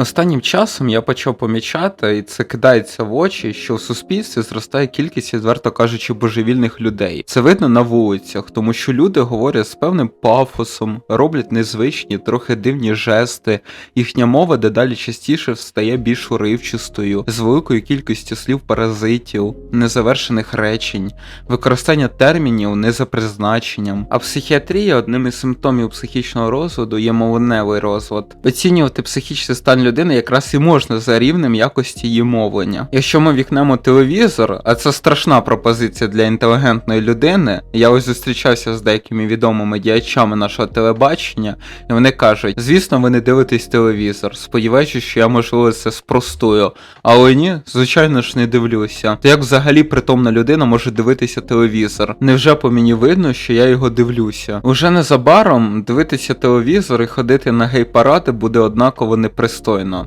Останнім часом я почав помічати, і це кидається в очі, що в суспільстві зростає кількість, відверто кажучи, божевільних людей. Це видно на вулицях, тому що люди говорять з певним пафосом, роблять незвичні, трохи дивні жести. Їхня мова дедалі частіше стає більш уривчистою, з великою кількістю слів паразитів, незавершених речень, використання термінів не за призначенням. А психіатрія одним із симптомів психічного розладу є мовленевий розлад. Оцінювати психічний стан людини якраз і можна за рівнем якості її мовлення. Якщо ми вікнемо телевізор, а це страшна пропозиція для інтелігентної людини. Я ось зустрічався з деякими відомими діячами нашого телебачення, і вони кажуть: звісно, ви не дивитесь телевізор, сподіваючись, що я можливо це спростую. Але ні, звичайно ж не дивлюся. То як взагалі притомна людина може дивитися телевізор? Невже по мені видно, що я його дивлюся? Уже незабаром дивитися телевізор і ходити на гей-паради буде однаково непристойно. going on.